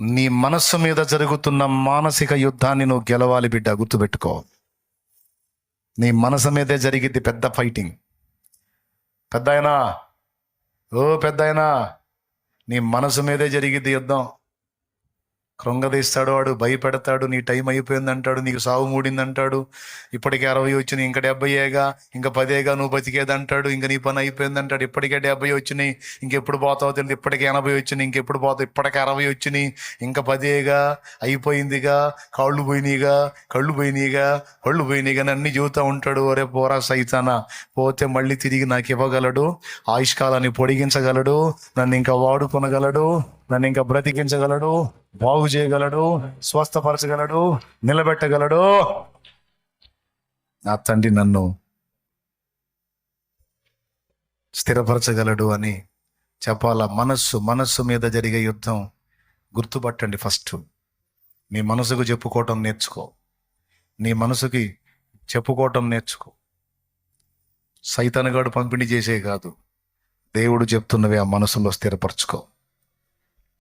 నీ మనస్సు మీద జరుగుతున్న మానసిక యుద్ధాన్ని నువ్వు గెలవాలి బిడ్డ గుర్తుపెట్టుకో. నీ మనసు మీదే జరిగింది పెద్ద ఫైటింగ్. పెద్ద ఓ పెద్ద నీ మనసు మీదే జరిగిద్ది యుద్ధం. కృంగదీస్తాడు వాడు భయపెడతాడు నీ టైం అయిపోయింది అంటాడు నీకు సాగు మూడింది అంటాడు ఇప్పటికే అరవై వచ్చినాయి ఇంకా డెబ్బైగా ఇంకా పదేగా నువ్వు బతికేది అంటాడు ఇంకా నీ పని అయిపోయింది అంటాడు ఇప్పటికే డెబ్బై వచ్చినాయి ఇంకెప్పుడు పోతావు తెలియదు ఇప్పటికే ఎనభై వచ్చినాయి ఇంకెప్పుడు పోతావు ఇప్పటికే అరవై వచ్చినాయి ఇంకా పదేగా అయిపోయిందిగా కాళ్ళు పోయినాయిగా కళ్ళు పోయినాయిగా కళ్ళు పోయినాయిగా అని అన్ని చెబుతూ ఉంటాడు. ఒరే పోరా సైతానా పోతే మళ్ళీ తిరిగి నాకు ఇవ్వగలడు ఆయుష్కాలాన్ని పొడిగించగలడు నన్ను ఇంకా వాడుకొనగలడు నన్ను ఇంకా బ్రతికించగలడు బాగు చేయగలడు స్వస్థపరచగలడు నిలబెట్టగలడు. నా తండ్రి నన్ను స్థిరపరచగలడు అని చెప్పాల? మనస్సు మనస్సు మీద జరిగే యుద్ధం గుర్తుపట్టండి ఫస్ట్. నీ మనసుకు చెప్పుకోవటం నేర్చుకో. నీ మనసుకి చెప్పుకోవటం నేర్చుకో. సైతనగాడు పంపిణీ చేసే కాదు. దేవుడు చెప్తున్నవి ఆ మనసులో స్థిరపరచుకో.